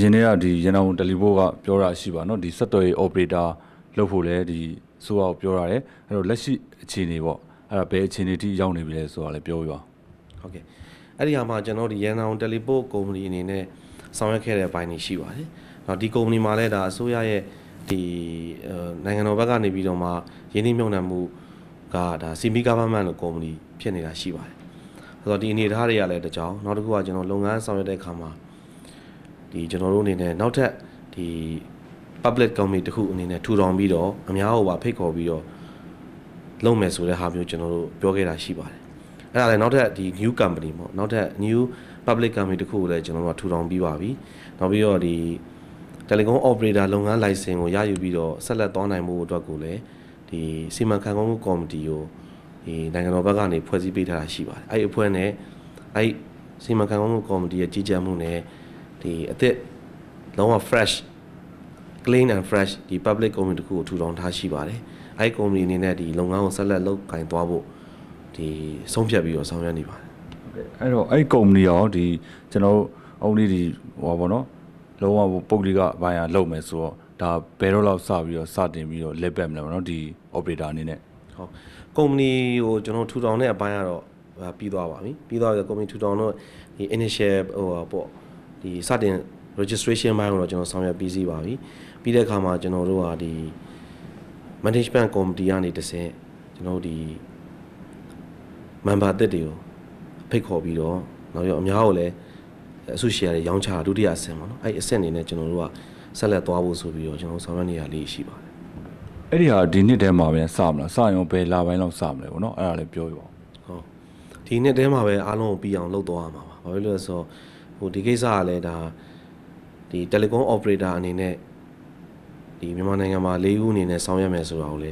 အရင်တည်းကဒီရန်ကုန်တယ်လီဖိုကပြောတာရှိပါเนาะဒီဆက်သွယ်ရေး operator လုပ်ဖို့လဲဒီဆိုအောင်ပြောရတယ်အဲ့တော့လက်ရှိအခြေအနေပေါ့အဲ့ဒါဘယ်အခြေအနေထိရောက်နေပြီလဲဆိုတာလည်းပြောပြပါ ဟုတ်ကဲ့အဲ့ဒီဟာမှာကျွန်တော်ဒီရန်အောင်တယ်လီပို့ကုမ္ပဏီအနေနဲ့ဆောင်ရွက်ခဲ့တဲ့အပိုင်းတွေရှိပါတယ်။နောက်ဒီကုမ္ပဏီမှာလည်းဒါအစိုးရရဲ့ဒီအဲနိုင်ငံတော်ဘက်ကနေပြီးတော့မှရင်းနှီးမြှုပ်နှံမှုကဒါ CME government လို့ကုမ္ပဏီဖြစ်နေတာရှိပါတယ်။ဆိုတော့ဒီအနေအထားတွေကလည်းတစ်ကြောင်းနောက်တစ်ခုကကျွန်တော်လုပ်ငန်းဆောင်ရွက်တဲ့အခါမှာ ဒီကျွန်တော်တို့အနေနဲ့နောက်ထပ်ဒီ public company တစ်ခုအနေနဲ့ထူထောင်ပြီးတော့အများကိုပါဖိတ်ခေါ်ပြီးတော့လုပ်မယ်ဆိုတဲ့ဟာမျိုးကျွန်တော်တို့ပြောခဲ့တာရှိပါတယ်။အဲ့ဒါလည်းနောက်ထပ်ဒီ new company ပေါ့နောက်ထပ် new public company တစ်ခုကိုလည်းကျွန်တော်တို့ကထူထောင်ပြီးပါပြီ။နောက်ပြီးတော့ဒီ telecom operator လုပ်ငန်း license ကိုရယူပြီးတော့ဆက်လက်သွားနိုင်မှုအတွက်ကိုလည်းဒီစီမံခန့်ခွဲမှုကော်မတီကိုဒီနိုင်ငံတော်ဘက်ကနေဖွဲ့စည်းပေးထားတာရှိပါတယ်။အဲ့ဒီအဖွဲ့နဲ့အဲ့ဒီစီမံခန့်ခွဲမှုကော်မတီရဲ့ကြီးကြပ်မှုနဲ့ ဒီအသစ်လုံးဝ fresh clean and fresh ဒီ public company တခုကိုထူထောင်ထားရှိပါတယ်။အဲဒီ company အနေနဲ့ဒီလုပ်ငန်းကိုဆက်လက်လုပ်ကင်သွားဖို့ဒီဆုံးဖြတ်ပြီးတော့ဆောင်ရွက်နေပါတယ်အဲ့တော့အဲ့ကုမ္ပဏီရောဒီကျွန်တော်တို့အုံးလေးဒီဟောပါတော့လုံးဝပုတ်လိကဘိုင်းရလုပ်မယ်ဆိုတော့ဒါဘယ်တော့လောက်စပြီးတော့စတင်ပြီးတော့လက်ပတ်မလဲပေါ့နော်ဒီ operator အနေနဲ့။ဟုတ်။ company ကိုကျွန်တော်ထူထောင်တဲ့အပိုင်းကတော့ဟာပြီးသွားပါပြီ။ပြီးသွားပြီ company ထူထောင်တော့ဒီ initial ဟိုဟာပေါ့ ဒီစတင် registration ဘိုင်းကိုတော့ကျွန်တော်ဆောင်ရွက်ပြီးစီးပါပြီ။ပြီးတဲ့အခါမှာကျွန်တော်တို့ဟာဒီ management committee ကနေတစ်ဆင့်ကျွန်တော်တို့ဒီ member အသစ်တွေကိုဖိတ်ခေါ်ပြီးတော့နောက်ရောအများကိုလည်းအစုရှယ်တွေရောင်းချတာဒုတိယအဆင့်ပေါ့နော်အဲ့ဒီအဆင့်အနေနဲ့ကျွန်တော်တို့ကဆက်လက်သွားဖို့ဆိုပြီးတော့ကျွန်တော်ဆောင်ရွက်နေရလေးရှိပါတယ်အဲ့ဒီဟာဒီနှစ်ထဲမှာပဲစမလားစရင်ဘယ်လာပိုင်းလောက်စမလဲပေါ့နော်အဲ့ဒါလည်းပြောပြပါဦးဟုတ်ဒီနှစ်ထဲမှာပဲအားလုံးကိုပြီးအောင်လုပ်သွားရမှာပါဘာဖြစ်လို့လဲဆိုတော့ ဟိုဒီကိစ္စကလည်းဒါဒီ telecom operator အနေနဲ့ဒီမြန်မာနိုင်ငံမှာ၄ခုအနေနဲ့ဆောင်ရွက်မယ်ဆိုတာကိုလေ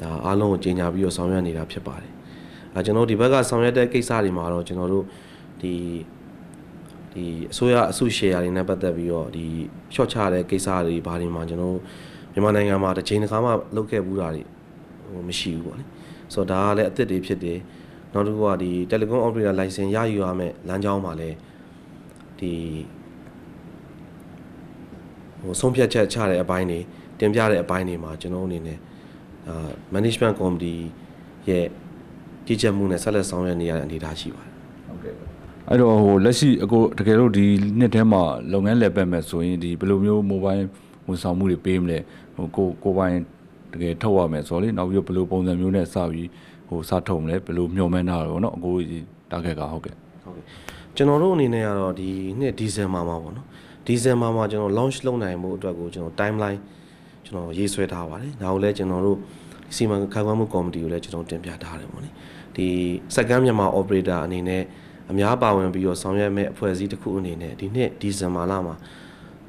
ဒါအားလုံးကိုကြီးညာပြီးတော့ဆောင်ရွက်နေတာဖြစ်ပါတယ်အဲကျွန်တော်တို့ဒီဘက်ကဆောင်ရွက်တဲ့ကိစ္စတွေမှာတော့ကျွန်တော်တို့ဒီဒီအစိုးရအစုရှယ်ယာတွေနဲ့ပတ်သက်ပြီးတော့ဒီ short ချတဲ့ကိစ္စတွေဘာတွေမှာကျွန်တော်တို့မြန်မာနိုင်ငံမှာတစ်ချိန်တစ်ခါမှလုပ်ခဲ့ဘူးတာတွေဟိုမရှိဘူးပေါ့လေဆိုတော့ဒါကလည်းအသစ်တွေဖြစ်တယ်နောက်တစ်ခုကဒီ telecom operator license ရယူရမယ်လမ်းကြောင်းမှာလည်း ဒီဟိုဆုံးဖြတ်ချက်ချတဲ့အပိုင်းတွေတင်ပြတဲ့အပိုင်းတွေမှာကျွန်တော်အနေနဲ့အာ management committee ရဲ့ကြီးကြပ်မှုနဲ့ဆက်လက်ဆောင်ရွက်နေရတဲ့အနေအထားရှိပါတယ်ဟုတ်ကဲ့အဲ့တော့ဟိုလက်ရှိအကိုတကယ်လို့ဒီနှစ်ထဲမှာလုပ်ငန်းလည်ပတ်မဲ့ဆိုရင်ဒီဘယ်လိုမျိုး mobile ဝန်ဆောင်မှုတွေပေးမလဲဟိုကိုကိုပိုင်တကယ်ထုတ်ရမယ်ဆိုတော့လေနောက်ပြီးတော့ဘယ်လိုပုံစံမျိုးနဲ့စပြီးဟိုစထုတ်မလဲဘယ်လိုမျှော်မှန်းတာလဲပေါ့နော်အကိုကြီးတာဂက်ကဟုတ်ကဲ့ဟုတ်ကဲ့ ကျွန်တော်တို့အနေနဲ့ကတော့ဒီနှစ်ဒီဇင်ဘာမှာပေါ့နော်ဒီဇင်ဘာမှာကျွန်တော် launch လုပ်နိုင်မှုအတွက်ကိုကျွန်တော် timeline ကျွန်တော်ရေးဆွဲထားပါတယ်ဒါကိုလည်းကျွန်တော်တို့စီမံခန့်ခွဲမှုကော်မတီကိုလည်းကျွန်တော်တင်ပြထားတယ်ပေါ့နိဒီစက္ကန့်မြန်မာ operator အနေနဲ့အများပါဝင်ပြီးတော့ဆောင်ရွက်မဲ့အဖွဲ့အစည်းတစ်ခုအနေနဲ့ဒီနှစ်ဒီဇင်ဘာလမှာ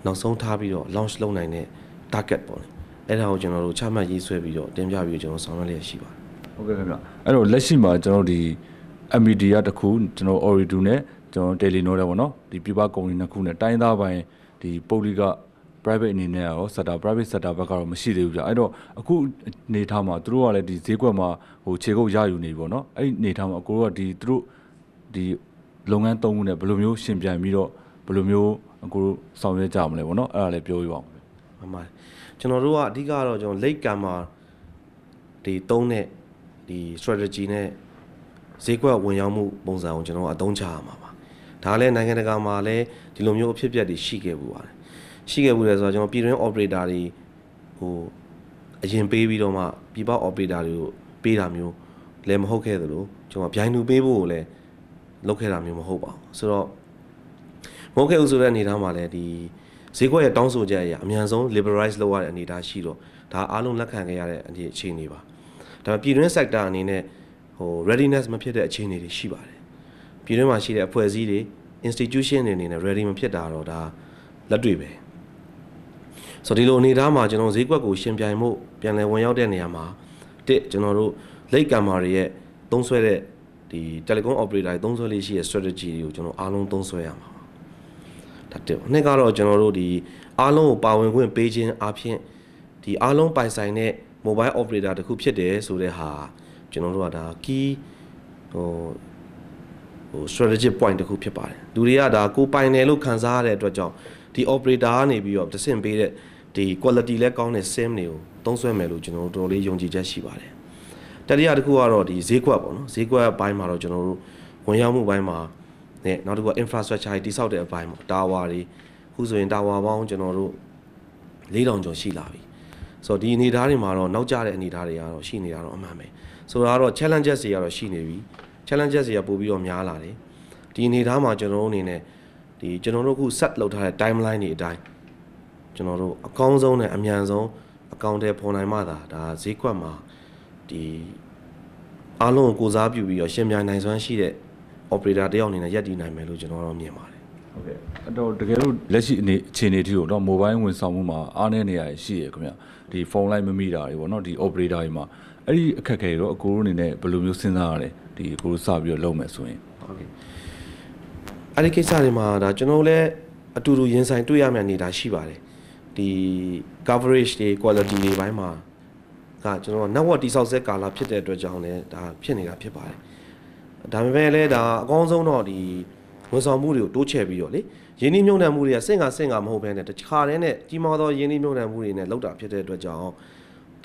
နောက်ဆုံးထားပြီးတော့ launch လုပ်နိုင်တဲ့ target ပေါ့နိအဲ့ဒါကိုကျွန်တော်တို့ချမှတ်ရေးဆွဲပြီးတော့တင်ပြပြီးတော့ကျွန်တော်ဆောင်ရွက်လျက်ရှိပါတယ်ဟုတ်ကဲ့ခင်ဗျအဲ့တော့လက်ရှိမှာကျွန်တော်တို့ဒီ MD ရတစ်ခုကျွန်တော် Oridu နဲ့ ကျွန်တော် Telenor လည်းပေါ့နော်ဒီပြပကုမ္ပဏီနှစ်ခုနဲ့တိုင်းသားပိုင်းဒီပုတ်လိက private အနေနဲ့ရော sector private sector ဘက်ကတော့မရှိသေးဘူးကြာအဲ့တော့အခုအနေထားမှာသူတို့ကလည်းဒီဈေးကွက်မှာဟိုခြေကုပ်ရယူနေပြီပေါ့နော်အဲ့ဒီအနေထားမှာအကိုတို့ကဒီသူတို့ဒီလုပ်ငန်းသုံးခုနဲ့ဘယ်လိုမျိုးရှင်ပြန်ပြီးတော့ဘယ်လိုမျိုးအကိုတို့ဆောင်ရွက်ကြမလဲပေါ့နော်အဲ့ဒါလည်းပြောပြပါဦးမှန်ပါတယ်ကျွန်တော်တို့ကအဓိကတော့ကျွန်တော် late camera ဒီတုံးတဲ့ဒီ strategy နဲ့ဈေးကွက်ဝင်ရောက်မှုပုံစံကိုကျွန်တော်ကအသုံးချရမှာပါ ဒါလည်းနိုင်ငံတကာမှာလည်းဒီလိုမျိုးအဖြစ်အပျက်တွေရှိခဲ့ဘူးပါတယ်ရှိခဲ့ဘူးလေဆိုတော့ကျွန်တော်ပြည်တွင်း operator တွေဟိုအရင်ပေးပြီးတော့မှပြည်ပ operator တွေကိုပေးတာမျိုးလည်းမဟုတ်ခဲ့သလိုကျွန်တော်ဗျိုင်းလူပေးဖို့ကိုလည်းလုပ်ခဲ့တာမျိုးမဟုတ်ပါဘူးဆိုတော့မဟုတ်ခဲ့ဘူးဆိုတဲ့အနေအထားမှာလည်းဒီဈေးကွက်ရဲ့တောင်းဆိုချက်အရအများဆုံး liberalize လုပ်ရတဲ့အနေအထားရှိတော့ဒါအားလုံးလက်ခံခဲ့ရတဲ့အခြေအနေပါဒါပေမဲ့ပြည်တွင်း sector အနေနဲ့ဟို readiness မဖြစ်တဲ့အခြေအနေတွေရှိပါတယ် ပြည်တွင်းမှာရှိတဲ့အဖွဲ့အစည်းတွေ institution တွေအနေနဲ့ ready မဖြစ်တာတော့ဒါလက်တွေ့ပဲဆိုတော့ဒီလိုအနေအထားမှာကျွန်တော်ဈေးကွက်ကိုရှင်ပြိုင်မှုပြန်လည်ဝင်ရောက်တဲ့နေရာမှာတစ်ကျွန်တော်တို့ late camera တွေရဲ့သုံးဆွဲတဲ့ဒီ telecom operator တွေသုံးဆွဲလေးရှိတဲ့ strategy တွေကိုကျွန်တော်အားလုံးသုံးဆွဲရမှာပါဒါတစ်နှစ်ကတော့ကျွန်တော်တို့ဒီအားလုံးကိုပါဝင်ခွင့်ပေးခြင်းအပြင်ဒီအားလုံးပိုင်ဆိုင်တဲ့ mobile operator တခုဖြစ်တယ်ဆိုတဲ့ဟာကျွန်တော်တို့ကဒါ key ဟို ဟို strategic point တခုဖြစ်ပါတယ်လူတွေကဒါကိုပိုင်တယ်လို့ခံစားရတဲ့အတွက်ကြောင့်ဒီ operator ကနေပြီးတော့တဆင့်ပေးတဲ့ဒီ quality လဲကောင်းတဲ့ sim တွေကိုသုံးစွဲမယ်လို့ကျွန်တော်တို့တော်တော်လေးယုံကြည်ချက်ရှိပါတယ်တတိယတစ်ခုကတော့ဒီဈေးကွက်ပေါ့နော်ဈေးကွက်ဘိုင်းမှာတော့ကျွန်တော်တို့ဝင်ရောက်မှုဘိုင်းမှာနဲ့နောက်တစ်ခုက infrastructure တွေတိဆောက်တဲ့အပိုင်းပေါ့တာဝါတွေခုဆိုရင်တာဝါပေါင်းကျွန်တော်တို့4000ကျော်ရှိလာပြီဆိုတော့ဒီအနေအထားတွေမှာတော့နောက်ကျတဲ့အနေအထားတွေကတော့ရှိနေတာတော့အမှန်ပဲဆိုတော့ challenges တွေကတော့ရှိနေပြီ challenges တွေကပို့ပြီးတော့များလာတယ်ဒီအနေအထားမှာကျွန်တော်တို့အနေနဲ့ဒီကျွန်တော်တို့အခု set လုပ်ထားတဲ့ timeline တွေအတိုင်းကျွန်တော်တို့အကောင်းဆုံးနဲ့အမြန်ဆုံးအကောင့်တွေပေါ်နိုင်မှသာဒါဈေးကွက်မှာဒီအားလုံးကိုကိုစားပြုပြီးတော့ရှင်ပြိုင်နိုင်စွမ်းရှိတဲ့ operator တယောက်အနေနဲ့ရပ်တည်နိုင်မယ်လို့ကျွန်တော်တော့မြင်ပါတယ်ဟုတ်ကဲ့အဲ့တော့တကယ်လို့လက်ရှိအနေအခြေအနေတိကိုတော့ mobile ဝန်ဆောင်မှုမှာအားနည်းနေရရှိရခင်ဗျဒီဖုန်းလိုင်းမမိတာတွေပေါ့နော်ဒီ operator တွေမှာ အဲ့ဒီအခက်အခဲတွေတော့အကိုတို့အနေနဲ့ဘယ်လိုမျိုးစဉ်းစားရလဲဒီအကိုတို့စပြီးတော့လုပ်မယ်ဆိုရင်ဟုတ်ကဲ့အဲ့ဒီကိစ္စတွေမှာဒါကျွန်တော်လည်းအတူတူရင်ဆိုင်တွေ့ရမယ့်အနေဒါရှိပါတယ်ဒီ coverage တွေ quality တွေဘိုင်းမှာကကျွန်တော် network တိဆောက်ဆက်ကာလဖြစ်တဲ့အတွက်ကြောင့်လည်းဒါဖြစ်နေတာဖြစ်ပါတယ်ဒါပေမဲ့လည်းဒါအကောင်းဆုံးတော့ဒီဝန်ဆောင်မှုတွေကိုတိုးချဲ့ပြီးတော့လေယင်းနှိမ့်မြုံနှံမှုတွေကစင့်ကစင့်ကမဟုတ်ဘဲနဲ့တခြားတဲ့နဲ့ကြီးမားသောယင်းနှိမ့်မြုံနှံမှုတွေနဲ့လောက်တာဖြစ်တဲ့အတွက်ကြောင့်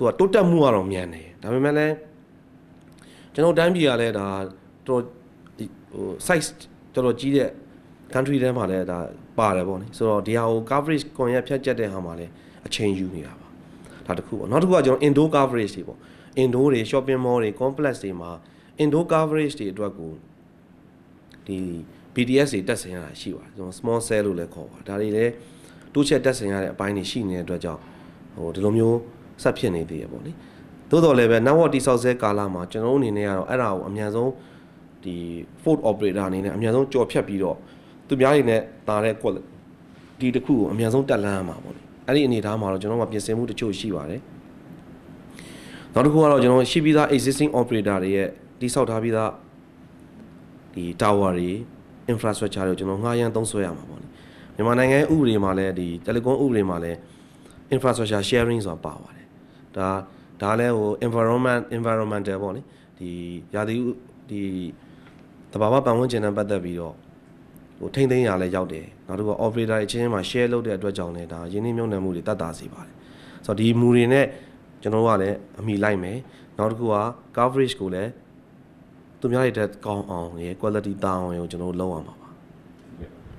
သူကတိုးတက်မှုကတော့မြန်တယ်ဒါပေမဲ့လည်းကျွန်တော်တိုင်းပြည်ကလည်းဒါတော်ဒီဟို size တော်တော်ကြီးတဲ့ country ထဲမှာလည်းဒါပါတယ်ပေါ့နိဆိုတော့ဒီဟာကို coverage ကွန်ရက်ဖြတ်ချက်တဲ့ဟာမှာလည်းအချိန်ယူနေတာပါဒါတစ်ခုပေါ့နောက်တစ်ခုကကျွန်တော် indoor coverage တွေပေါ့ indoor တွေ shopping mall တွေ complex တွေမှာ indoor coverage တွေအတွက်ကိုဒီ BTS တွေတက်ဆင်ရတာရှိပါတယ်ကျွန်တော် small cell လို့လည်းခေါ်ပါဒါတွေလည်းတိုးချက်တက်ဆင်ရတဲ့အပိုင်းတွေရှိနေတဲ့အတွက်ကြောင့်ဟိုဒီလိုမျိုး ဆက်ဖြစ်နေသေးရပေါ့နိသို့တော်လည်းပဲ network တိဆောက်ဆဲကာလမှာကျွန်တော်တို့အနေနဲ့ကတော့အဲ့ဒါကိုအမြန်ဆုံးဒီ food operator အနေနဲ့အမြန်ဆုံးကြော်ဖြတ်ပြီးတော့သူများတွေနဲ့တာတဲ့ quality ဒီတစ်ခုကိုအမြန်ဆုံးတက်လန်းရမှာပေါ့လေအဲ့ဒီအနေအထားမှာတော့ကျွန်တော်ကပြင်ဆင်မှုတချို့ရှိပါတယ်နောက်တစ်ခုကတော့ကျွန်တော်ရှိပြီးသား existing operator တွေရဲ့တိဆောက်ထားပြီးသားဒီ tower တွေ infrastructure တွေကိုကျွန်တော်ငှားရမ်းသုံးစွဲရမှာပေါ့လေမြန်မာနိုင်ငံဥပဒေမှာလည်းဒီ telecom ဥပဒေမှာလည်း infrastructure sharing ဆိုတာပါပါတယ် ဒါဒါလည်းဟို environment environmental ပေါ့လေဒီရာသီဥဒီတဘာဝပတ်ဝန်းကျင်နဲ့ပတ်သက်ပြီးတော့ဟိုထိမ့်သိမ်းရလဲရောက်တယ်နောက်တစ်ခုက operator အချင်းချင်းမှာ share လုပ်တဲ့အတွက်ကြောင့်လည်းဒါရင်းနှီးမြှုပ်နှံမှုတွေတတ်တာစေပါတယ်ဆိုတော့ဒီမူတွေနဲ့ကျွန်တော်တို့ကလည်းအမိလိုက်မယ်နောက်တစ်ခုက coverage ကိုလည်းသူများတွေတက်ကောင်းအောင်ရေ quality တောင်းအောင်ရေကျွန်တော်တို့လုပ်ရမှာပါ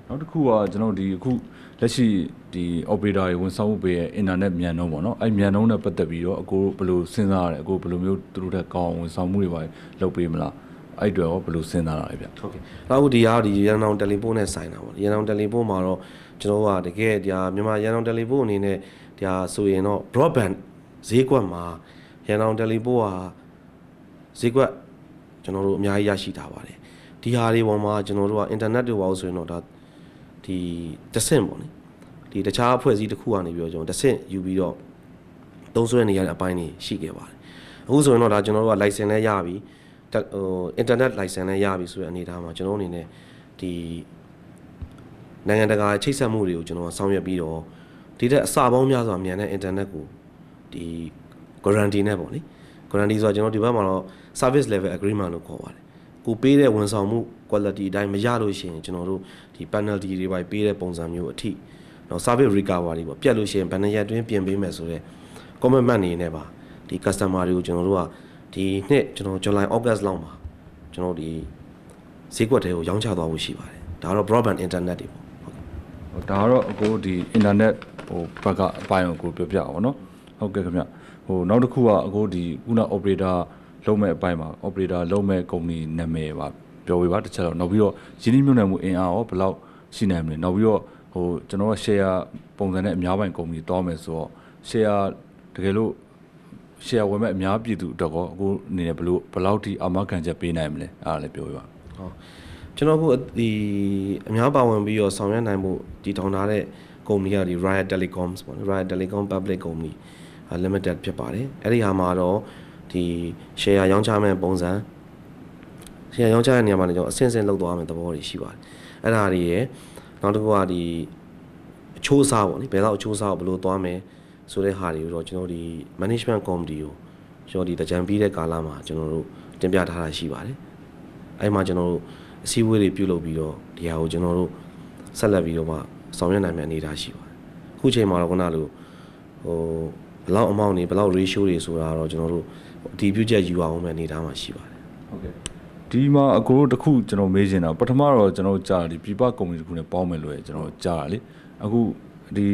နောက်တစ်ခုကကျွန်တော်ဒီအခု လက်ရှိဒီ operator တွေဝန်ဆောင်မှုပေးရဲ့ internet မြန်နှုန်းပေါ့နော်အဲ့မြန်နှုန်းနဲ့ပတ်သက်ပြီးတော့အကိုဘယ်လိုစဉ်းစားရလဲအကိုဘယ်လိုမျိုးသူတို့တက်ကောင်းဝန်ဆောင်မှုတွေပါလုပ်ပေးမလားအဲ့တွေရောဘယ်လိုစဉ်းစားရလဲဗျဟုတ်ကဲ့နောက်ဒီဟာဒီရန်အောင်တယ်လီဖုန်းနဲ့ဆိုင်တာပေါ့ရန်အောင်တယ်လီဖုန်းမှာတော့ကျွန်တော်ကတကယ်ဒီဟာမြန်မာရန်အောင်တယ်လီဖုန်းအနေနဲ့ဒီဟာဆိုရင်တော့ broadband ဈေးကွက်မှာရန်အောင်တယ်လီဖုန်းဟာဈေးကွက်ကျွန်တော်တို့အများကြီးရရှိထားပါတယ်ဒီဟာတွေပေါ်မှာကျွန်တော်တို့က internet တွေပါလို့ဆိုရင်တော့ဒါ ဒီတဆင့်ပေါ့နိဒီတခြားအဖွဲ့အစည်းတစ်ခုကနေပြီးတော့ကျွန်တော်တဆင့်ယူပြီးတော့သုံးစွဲနေရတဲ့အပိုင်းတွေရှိခဲ့ပါတယ်အခုဆိုရင်တော့ဒါကျွန်တော်တို့က license လည်းရပြီတက်ဟို internet license လည်းရပြီဆိုတဲ့အနေအထားမှာကျွန်တော်အနေနဲ့ဒီနိုင်ငံတကာချိတ်ဆက်မှုတွေကိုကျွန်တော်ကဆောင်ရွက်ပြီးတော့ဒီတဲ့အစပေါင်းများစွာမြန်တဲ့ internet ကိုဒီ guarantee နဲ့ပေါ့လေ guarantee ဆိုတော့ကျွန်တော်ဒီဘက်မှာတော့ service level agreement လို့ခေါ်ပါတယ်ကိုပေးတဲ့ဝန်ဆောင်မှု quality အတိုင်းမရလို့ရှိရင်ကျွန်တော်တို့ဒီ penalty တွေပါပေးတဲ့ပုံစံမျိုးအထိတော့ service recovery ပေါ့ပြတ်လို့ရှိရင်ဘယ်နှစ်ရက်တွင်းပြင်ပေးမယ်ဆိုတော့ commitment အနေနဲ့ပါဒီ customer တွေကိုကျွန်တော်တို့ကဒီနှစ်ကျွန်တော် July August လောက်မှာကျွန်တော်ဒီဈေးကွက်တွေကိုရောင်းချသွားဖို့ရှိပါတယ်ဒါကတော့ broadband internet တွေပေါ့ဟုတ်ကဲ့ဟိုဒါကတော့အကိုဒီ internet ဟိုဘက်ကအပိုင်းကိုကိုပြောပြအောင်နော်ဟုတ်ကဲ့ခင်ဗျဟိုနောက်တစ်ခုကအကိုဒီခုန operator လုံးမဲ့အပိုင်းမှာ operator လုံးမဲ့ကုမ္ပဏီနာမည်ပါ ပြောပြပါတစ်ချက်တော့နောက်ပြီးတော့ရင်းနှီးမြှုပ်နှံမှုအင်အားရောဘယ်လောက်ရှိနိုင်မလဲနောက်ပြီးတော့ဟိုကျွန်တော်က share ပုံစံနဲ့အများပိုင်းကုမ္ပဏီတောင်းမယ်ဆိုတော့ share တကယ်လို့ share ဝယ်မဲ့အများပြည်သူအတွက်ကောအခုအနေနဲ့ဘယ်လိုဘယ်လောက်ထိအာမခံချက်ပေးနိုင်မလဲအားလည်းပြောပြပါဟုတ်ကျွန်တော်ကဒီအများပါဝင်ပြီးတော့ဆောင်ရွက်နိုင်မှုဒီထောင်ထားတဲ့ကုမ္ပဏီကဒီ Riot Telecoms ပေါ့နော် Riot Telecom Public Company Limited ဖြစ်ပါတယ်အဲ့ဒီဟာမှာတော့ဒီ share ရောင်းချမဲ့ပုံစံ share ရောင်းချတဲ့နေရာမှာလည်းကျွန်တော်အဆင့်ဆင့်လောက်သွားမယ်သဘောတွေရှိပါတယ်အဲ့ဒါတွေရယ်နောက်တစ်ခုကဒီအချိုးအစားပေါ့နိဘယ်တော့အချိုးအစားကိုဘယ်လိုသွားမယ်ဆိုတဲ့ဟာတွေကိုတော့ကျွန်တော်ဒီ management committee ကိုကျွန်တော်ဒီတကြံပြီးတဲ့ကာလမှာကျွန်တော်တို့တင်ပြထားတာရှိပါတယ်အဲ့မှာကျွန်တော်တို့အစည်းအဝေးတွေပြုလုပ်ပြီးတော့ဒီဟာကိုကျွန်တော်တို့ဆက်လက်ပြီးတော့မှဟဆောင်ရွက်နိုင်မယ့်အနေအထားရှိပါတယ်အခုချိန်မှာတော့ခုနလိုဟိုဘယ်လောက်အမောင့်နေဘယ်လောက် ratio တွေဆိုတာတော့ကျွန်တော်တို့အတည်ပြုချက်ယူအောင်မယ့်အနေအထားမှာရှိပါတယ်ဟုတ်ကဲ့ ဒီမှာအကိုတို့တစ်ခုကျွန်တော်မေးချင်တာပထမတော့ကျွန်တော်ကြားတယ်ဒီပြပကုမ္ပဏီတစ်ခုနဲ့ပေါင်းမယ်လို့ရကျွန်တော်ကြားတာလေအခုဒီ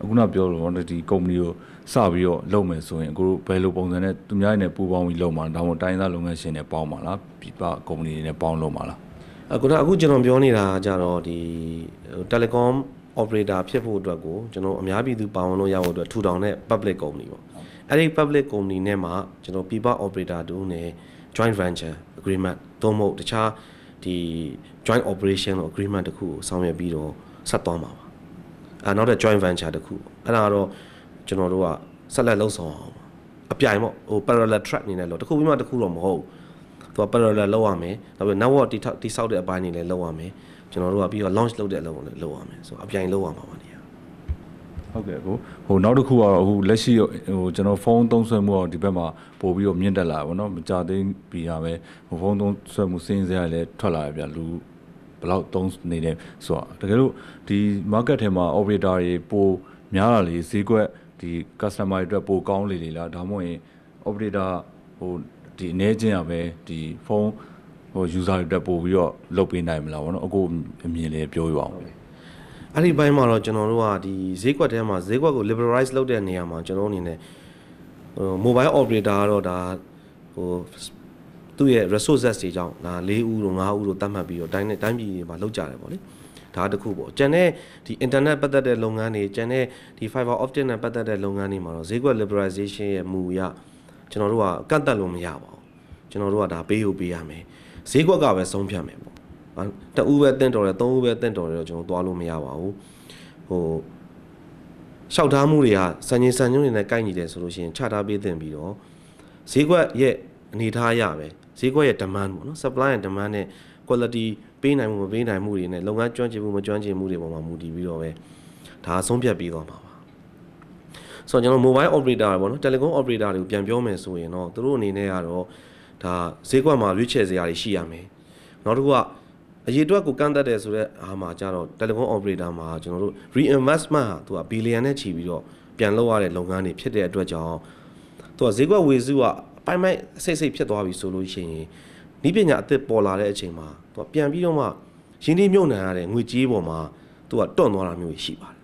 အခုနပြောလို့ဒီကုမ္ပဏီကိုစပြီးတော့လုပ်မယ်ဆိုရင်အကိုတို့ဘယ်လိုပုံစံနဲ့သူများနဲ့ပူးပေါင်းပြီးလုပ်မှာဒါမှမဟုတ်တိုင်းသားလုပ်ငန်းရှင်တွေပေါင်းမှာလားပြပကုမ္ပဏီတွေနဲ့ပေါင်းလုပ်မှာလားအခုတော့အခုကျွန်တော်ပြောနေတာကကြတော့ဒီဟို telecom operator ဖြစ်ဖို့အတွက်ကိုကျွန်တော်အများပြည်သူပါဝင်လို့ရဖို့အတွက်ထူထောင်တဲ့ public company ပေါ့အဲ့ဒီ public company နဲ့မှကျွန်တော် people operator တူနဲ့ joint venture agreement သို့မဟုတ်တခြားဒီ joint operation လို့ agreement တခုကိုဆောင်ရွက်ပြီးတော့ဆက်သွားမှာပါအဲနောက်တဲ့ joint venture တခုအဲ့ဒါကတော့ကျွန်တော်တို့ကဆက်လက်လှုပ်ဆောင်အောင်ပါအပြိုင်ပေါ့ဟို parallel track အနေနဲ့လို့တခုပြီးမှတခုတော့မဟုတ်ဘူးသူက parallel လောက်ရမယ်နောက်ပြီး network တိထောက်တိဆောက်တဲ့အပိုင်းတွေလည်းလောက်ရမယ်ကျွန်တော်တို့ကပြီးတော့ launch လုပ်တဲ့အလုပ်ကိုလည်းလုပ်ရမယ်ဆိုတော့အပြိုင်လုပ်ရမှာပါနေရ ဟုတ်ကဲ့ကိုဟိုနောက်တစ်ခုကတော့အခုလက်ရှိဟိုကျွန်တော်ဖုန်းသုံးစွဲမှုတော့ဒီဘက်မှာပို့ပြီးတော့မြင့်တက်လာပါတော့မကြသေးပြီးရပဲဟိုဖုန်းသုံးစွဲမှုစင်းစရာလည်းထွက်လာရဗျလူဘယ်လောက်သုံးနေတယ်ဆိုတော့တကယ်လို့ဒီ market ထဲမှာ operator တွေပိုများလာလေဈေးကွက်ဒီ customer တွေအတွက်ပိုကောင်းလေလေလားဒါမှမဟုတ်ရင် operator ဟိုဒီအနေချင်းရပဲဒီဖုန်းဟို user တွေအတွက်ပို့ပြီးတော့လုပ်ပေးနိုင်မလားဗောနော်အခုအမြင်လေးပြောပြပါဦး အဲ့ဒီဘိုင်းမှာတော့ကျွန်တော်တို့ကဒီဈေးကွက်ထဲမှာဈေးကွက်ကို liberalize လုပ်တဲ့နေရာမှာကျွန်တော်အနေနဲ့ဟို mobile operator ကတော့ဒါဟိုသူ့ရဲ့ resources တွေကြောင့်ဒါ၄ဦးတို့၅ဦးတို့တတ်မှတ်ပြီးတော့တိုင်းနဲ့တိုင်းပြည်တွေမှာလောက်ကြတယ်ပေါ့လေဒါတစ်ခုပေါ့ကျန်တဲ့ဒီ internet ပတ်သက်တဲ့လုပ်ငန်းတွေကျန်တဲ့ဒီ fiber optic နဲ့ပတ်သက်တဲ့လုပ်ငန်းတွေမှာတော့ဈေးကွက် liberalization ရဲ့မူအရကျွန်တော်တို့ကကန့်တက်လို့မရပါဘူးကျွန်တော်တို့ကဒါပေးဖို့ပေးရမယ်ဈေးကွက်ကပဲဆုံးဖြတ်မယ်ပေါ့ဟာ တအူးပဲတင့်တော်တယ်သုံးဦးပဲတင့်တော်တယ်တော့ကျွန်တော်သွားလို့မရပါဘူးဟိုလျှောက်ထားမှုတွေကစံချိန်စံညွှန်းတွေနဲ့ကိုက်ညီတယ်ဆိုလို့ရှိရင်ချထားပေးသင့်ပြီးတော့ဈေးကွက်ရဲ့အနေထားရပဲဈေးကွက်ရဲ့ demand ပေါ့နော် supply and demand နဲ့ quality ပေးနိုင်မှုမပေးနိုင်မှုတွေနဲ့လုပ်ငန်းကျွမ်းကျင်မှုမကျွမ်းကျင်မှုတွေပေါ်မှာမူတည်ပြီးတော့ပဲဒါအဆုံးဖြတ်ပြီးသွားမှာပါဆိုတော့ကျွန်တော် mobile operator ပေါ့နော် telecom operator တွေကိုပြန်ပြောမယ်ဆိုရင်တော့သူတို့အနေနဲ့ကတော့ဒါဈေးကွက်မှာရွေးချယ်စရာတွေရှိရမယ်နောက်တစ်ခုက အရေးအတွက်ကိုကန့်သက်တယ်ဆိုတော့အားမှာကြတော့ telecom operator မှာကျွန်တော်တို့ reinvestment ဟာသူက billion နဲ့ချီပြီးတော့ပြန်လုပ်ရတဲ့လုပ်ငန်းတွေဖြစ်တဲ့အတွက်ကြောင့်သူကဈေးကွက်ဝေစုကအပိုင်းပိုင်းစိတ်စိတ်ဖြစ်သွားပြီဆိုလို့ရှိရင်ဤပညာအသစ်ပေါ်လာတဲ့အချိန်မှာသူကပြန်ပြီးတော့မှရင်းနှီးမြုပ်နှံရတဲ့ငွေကြေးပေါ်မှာသူကတွန့်သွားတာမျိုးရှိပါတယ်